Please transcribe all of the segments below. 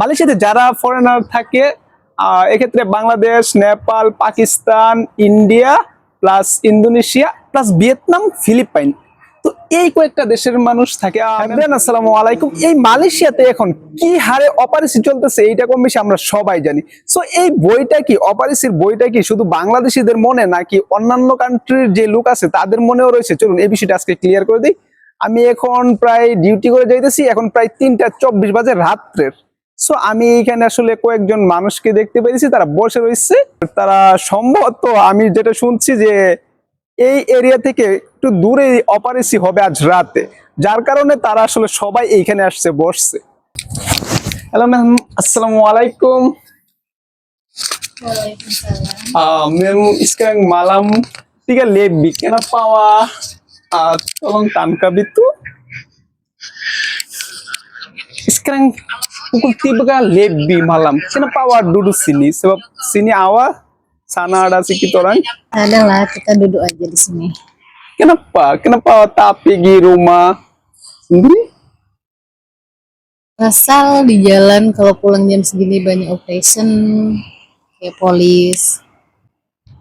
মালয়েশিয়াতে যারা ফরেনার থাকে এক্ষেত্রে Bangladesh, Nepal, Pakistan, India plus Indonesia plus Vietnam, Philippines. তো এই কয়েকটা দেশের মানুষ থাকে। আসসালামু আলাইকুম। এই মালয়েশিয়াতে এখন কি হারে অপারেশন চলতেছে এইটা কম বেশি আমরা সবাই জানি। সো এই বইটা কি অপারেশির বইটা কি শুধু বাংলাদেশিদের মনে, নাকি অন্যান্য কান্ট্রির যে লোক আছে, তাদের মনেও রয়েছে? চলুন এই বিষয়টা আজকে ক্লিয়ার করে দিই। আমি এখন প্রায় ডিউটি করে যাইতেছি, এখন প্রায় তিনটা চব্বিশ বাজে রাত্রের। সো আমি এখানে আসলে কয়েকজন মানুষকে দেখতে পেয়েছি তারা বসে রয়েছে তারা সম্ভবত আমি যেটা শুনছি যে এই এরিয়া থেকে একটু দূরে অপারেসি হবে আজ রাতে যার কারণে তারা আসলে সবাই এইখানে আসছে বসছে হ্যালো ম্যাম আসসালামু আলাইকুম ma'am, sekarang malam tiga lebih. Kenapa wah? Ah, Sekarang pukul tiga lebih malam. Kenapa awak duduk sini? Sebab sini awak sana ada sedikit orang. Ada lah, kita duduk aja di sini. Kenapa? Kenapa awak tak pergi rumah sendiri? Asal di jalan kalau pulang jam segini banyak operation kayak polis.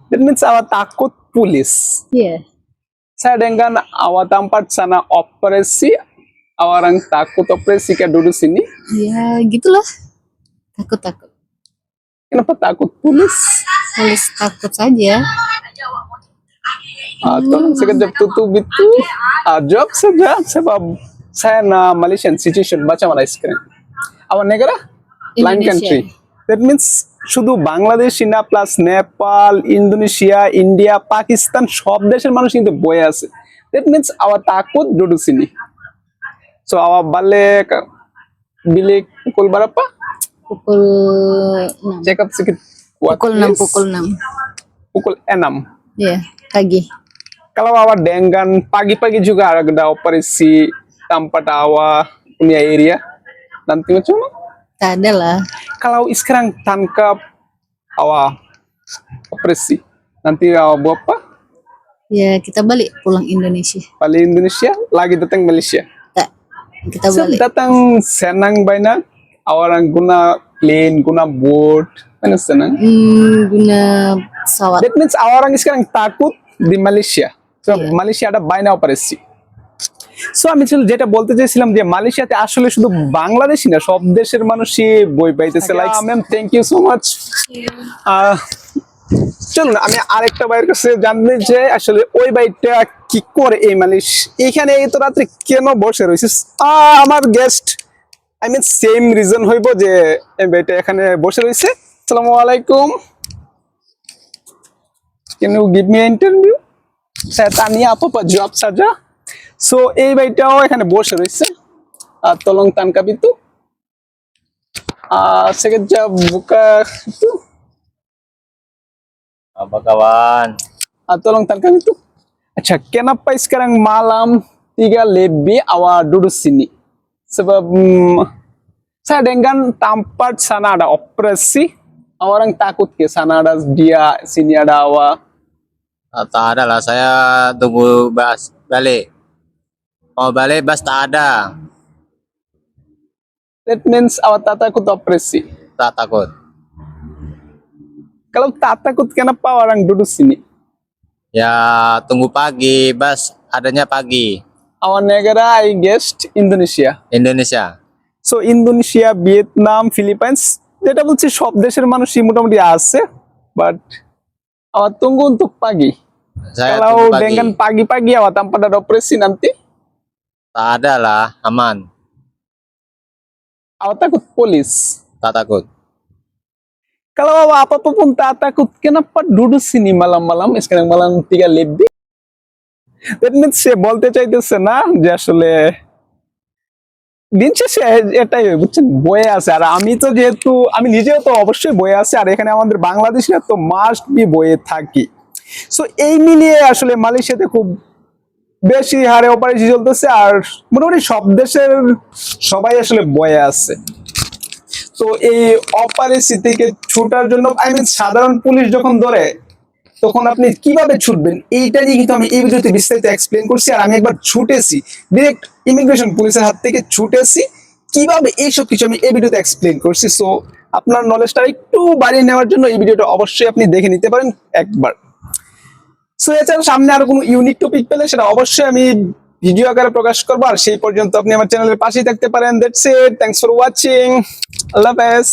Means awak takut polis. Iya. Saya dengan awak tempat sana operasi, orang takut operasi ke duduk sini. Ya, gitulah. Takut-takut. Kenapa takut polis? Polis takut saja. Ah, tolong sekejap tutup itu. Ah, jawab saja sebab saya na Malaysian situation baca Malaysia sekarang. Awak negara? Lain Indonesia. country. That means শুধু বাংলাদেশ না plus Nepal Indonesia India Pakistan সব দেশের মানুষ কিন্তু বয়ে আছে that means our তাকুত duduk so awak balik bilik pukul berapa Pukul 6. check up sedikit What Pukul 6, is- pukul 6. pukul 6 Iya, pagi. kalau awak dengan pagi-pagi juga ada operasi tempat awak punya area nanti macam mana? Tak ada lah. Kalau sekarang tangkap awak operasi nanti awak buat apa? Ya, kita balik pulang Indonesia. Balik Indonesia lagi datang Malaysia. Kita So, balik. datang senang banyak orang guna plane, guna boat, mana senang? Hmm, guna pesawat. That means orang sekarang takut di Malaysia. So, Yeah. Malaysia একটা বাইনা অপারেসি so আমি যেটা বলতে চাইছিলাম যে মালয়েশিয়াতে আসলে শুধু বাংলাদেশি না সব দেশের মানুষই বই পাইতেছে like ma'am thank you so much চলুন আমি আরেকটা ভাইয়ের কাছে জানতে যে আসলে ওই বাইকটা কি করে এই মালিশ এখানে এই তো রাত্রে কেন বসে রয়েছে আমার guest I mean same reason হইব যে এই বাইকটা এখানে বসে রয়েছে আসসালামু আলাইকুম you give me an interview? Saya tanya apa Pak jawab saja. এই ভাইটাও এখানে বসে রয়েছে আর তলং তানকাপ itu. Ah, sekejap buka itu. Apa kawan? Ah, tolong tangkap itu. Acha, kenapa sekarang malam tiga lebih awal duduk sini? Sebab hmm, saya dengan tempat sana ada operasi, orang takut ke sana ada dia, sini ada awak. Ah, tak ada lah, saya tunggu bas balik. Mau balik bas tak ada, That means awak tak takut operasi. tak takut Kalau tak takut, kenapa orang duduk sini? Ya tunggu pagi, bas adanya pagi. Awak negara, I guessed Indonesia. Indonesia. So Indonesia Vietnam Philippines যেটা বলছি সব দেশের মানুষই মোটামুটি আছে but awak tunggu untuk pagi. Saya Kalau tunggu pagi. dengan pagi-pagi awak tanpa ada operasi nanti Tak ada lah, aman. awak takut polis. Tak takut. Kalau awak apa-apa pun tak takut, kenapa duduk sini malam-malam? Sekarang malam tiga lebih. That means সে বলতে চাইতেছে না যে আসলে দিন এটাই বুঝছেন বয়ে আছে আর আমি তো যেহেতু আমি নিজেও তো অবশ্যই বয়ে আছি আর এখানে আমাদের বাংলাদেশিরা তো মাস্ট বি বয়ে থাকি সো এই মিলিয়ে আসলে মালয়েশিয়াতে খুব বেশি হারে অপারেশন চলতেছে আর মোটামুটি সব দেশের সবাই আসলে বয়ে আছে। তো এই অপারেসি থেকে ছুটার জন্য আই মিন সাধারণ পুলিশ যখন ধরে, তখন আপনি কীভাবে ছুটবেন? এইটা নিয়ে কিন্তু আমি এই ভিডিওতে বিস্তারিত এক্সপ্লেন করছি আর আমি একবার ছুটেছি। ডিরেক্ট ইমিগ্রেশন পুলিশের হাত থেকে ছুটেছি। কীভাবে এইসব কিছু আমি এই ভিডিওতে এক্সপ্লেন করছি? সো আপনার নলেজটা একটু বাড়িয়ে নেওয়ার জন্য এই ভিডিওটা অবশ্যই আপনি দেখে নিতে পারেন একবার। সো এছাড়া সামনে আরও কোনো ইউনিক টপিক পেলে সেটা অবশ্যই আমি ভিডিও আকারে প্রকাশ করব, আর সেই পর্যন্ত আপনি আমার চ্যানেলের পাশেই থাকতে পারেন that's it thanks for watching আল্লাহ হাফেজ।